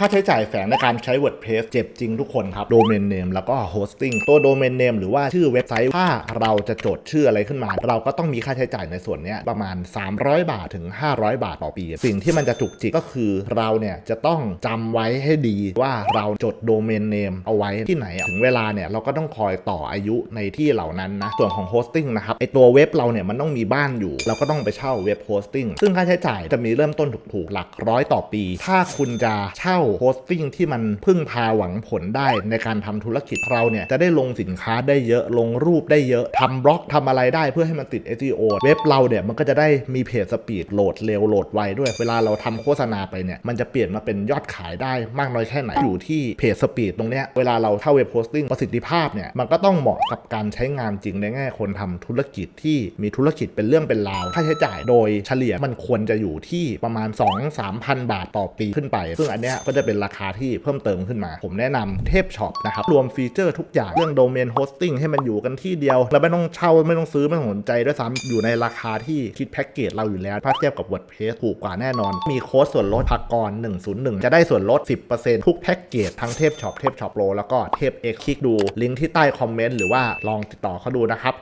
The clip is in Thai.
ค่าใช้จ่ายแฝงในการใช้ WordPress เจ็บจริงทุกคนครับโดเมนเนมแล้วก็ Hosting ตัวโดเมนเนมหรือว่าชื่อเว็บไซต์ ถ้าเราจะจดชื่ออะไรขึ้นมา เราก็ต้องมีค่าใช้จ่ายในส่วนนี้ประมาณ 300 บาทถึง 500 บาทต่อปี สิ่งที่มันจะจุกจิกก็คือเราเนี่ยจะต้องจำไว้ให้ดีว่าเราจดโดเมนเนมเอาไว้ที่ไหนถึงเวลาเนี่ยเราก็ต้องคอยต่ออายุในที่เหล่านั้นนะส่วนของ Hosting นะครับไอตัวเว็บเราเนี่ยมันต้องมีบ้านอยู่ เราก็ต้องไปเช่าเว็บ Hosting ซึ่งค่าใช้จ่ายจะมีเริ่มต้นถูกๆหลักร้อยต่อปี ถ้าคุณจะเช่า Hosting ที่มันพึ่งพาหวังผลได้ในการทำธุรกิจเราเนี่ยจะได้ลงสินค้าได้เยอะลงรูปได้เยอะทำบล็อกทำอะไรได้เพื่อให้มันติด SEO เว็บเราเนี่ยมันก็จะได้มีเพจสปีดโหลดเร็วโหลดไวด้วย เวลาเราทำโฆษณาไปเนี่ยมันจะเปลี่ยนมาเป็นยอดขายได้มากน้อยแค่ไหนอยู่ที่เพจสปีดตรงเนี้ยเวลาเราเช่าเว็บโพสติ้งประสิทธิภาพเนี่ยมันก็ต้องเหมาะกับการใช้งานจริงในแง่คนทำธุรกิจที่มีธุรกิจเป็นเรื่องเป็นราวค่าใช้จ่ายโดยเฉลี่ยมันควรจะอยู่ที่ประมาณ 2-3,000 บาทต่อปีขึ้นไป ซึ่งอันเนี้ยก็จะเป็นราคาที่เพิ่มเติมขึ้นมา ผมแนะนำเทพช็อปนะครับรวมฟีเจอร์ทุกอย่างเรื่องโดเมนโฮสติ้งให้มันอยู่กันที่เดียวแล้วไม่ต้องเช่าไม่ต้องซื้อไม่ต้องสนใจด้วยซ้ำอยู่ในราคาที่คิดแพ็กเกจเราอยู่แล้วถ้าเทียบกับ WordPress ถูกกว่าแน่นอน มีโค้ดส่วนลดพักกร 101 จะได้ส่วนลด 10%ทุกแพ็กเกจทั้งเทพช็อปเทพช็อปโปรแล้วก็เทพเอ็กคลิกดูลิงก์ที่ใต้คอมเมนต์หรือว่าลองติดต่อเขาดูนะครับ